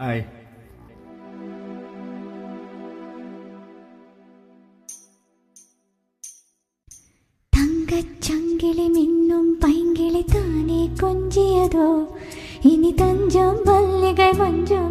Hi തങ്കച്ചങ്കിളി മിന്നും പൈങ്കിളി താനേ കൊഞ്ചിയതോ? ഇനി തഞ്ചം പല്ലികൾ മഞ്ചം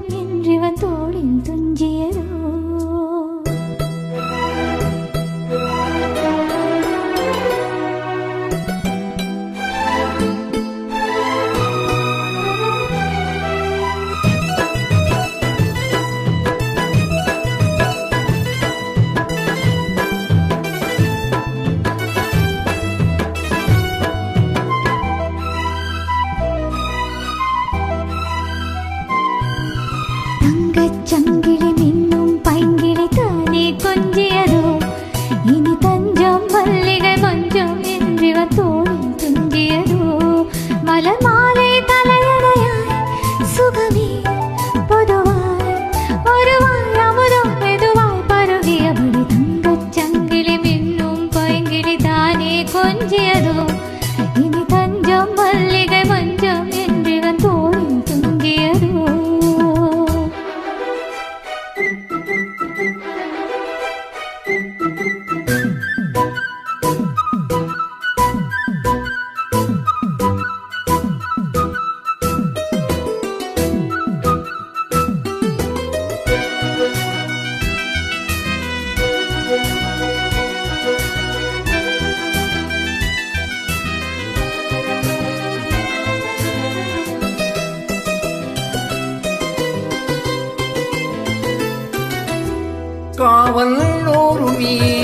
காவல் நூறு மீறி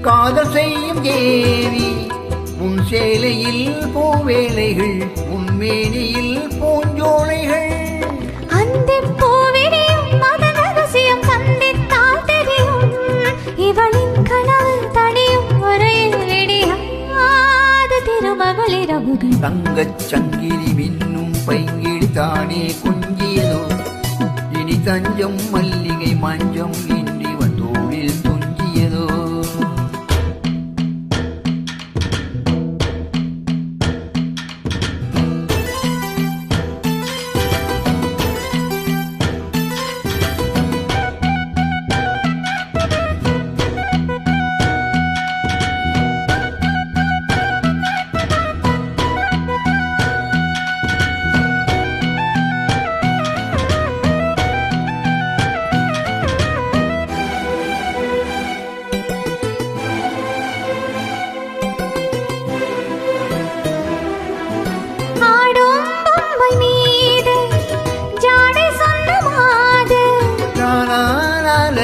காதல் செய்யும் தேவி உன் சேலையில் பூவேலைகள் உன் மேனியில் பூஞ்சோலைகள் அந்த பூவிரியும் மத ரகசியம் சந்தித்தால் தெரியும். இவளின் கனவு தனியும் தங்கச் சங்கிலி மின்னும் பைங்கிழி குஞ்சியதோ இனி தஞ்சம் மல்லிகை மஞ்சம் இனி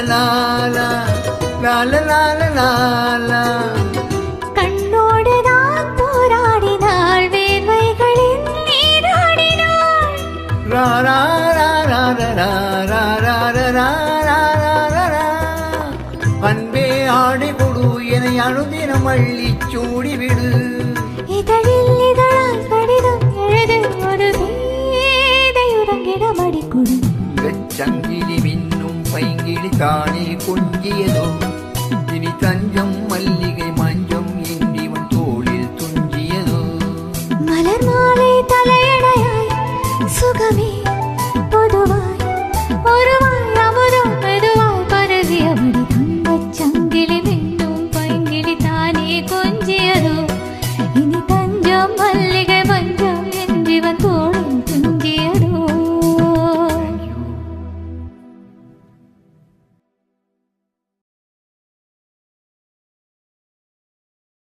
நாலா நால நால நாலா கண்ணோடுதான் போராடினாள் வேர்வைகளின் நீராடினாள் ராரா ராரா ராரா ராரா ராரா ராரா அன்பே ஆடி அள்ளி சூடிவிடு இதழில் இதழால் கடிதம் எழுது ஒரு சங்கிலி தானே கொஞ்சியதோ இனி தஞ்சம் அல்ல.